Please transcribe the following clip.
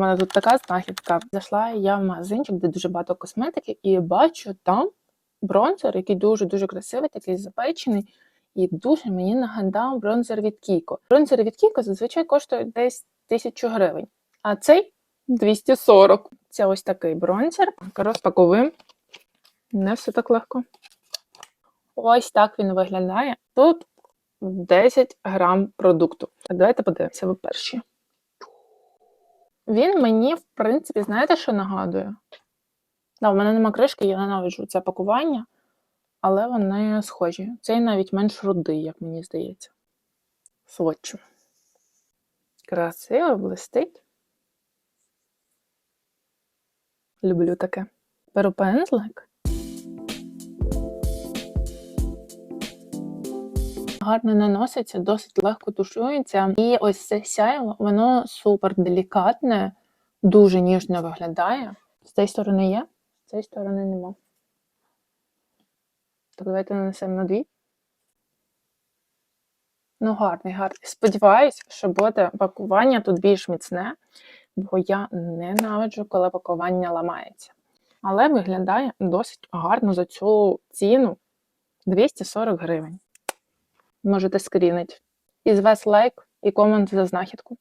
мене тут така знахідка. Зайшла я в магазинчик, де дуже багато косметики, і бачу там бронзер, який дуже-дуже красивий, такий запечений. І дуже мені нагадав бронзер від Кіко. Бронзер від Кіко зазвичай коштує десь тисячу гривень, а цей 240. Це ось такий бронзер. Розпаковуємо. Не все так легко. Ось так він виглядає. Тут 10 грам продукту. Давайте подивимося ви перші. Він мені, в принципі, знаєте, що нагадує? Да, у мене нема кришки, я ненавиджу це пакування, але вони схожі. Цей навіть менш рудий, як мені здається. Сводчу. Красиво, блистить. Люблю таке. Беру пензлик. Гарно наноситься, досить легко тушується. І ось це сяйво, воно супер делікатне, дуже ніжно виглядає. З цієї сторони є, з цієї сторони нема. Так, давайте нанесемо на дві. Ну, гарний, гарний. Сподіваюсь, що буде пакування тут більш міцне, бо я ненавиджу, коли пакування ламається. Але виглядає досить гарно за цю ціну 240 гривень. Можете скрінити. І з вас лайк і комент за знахідку.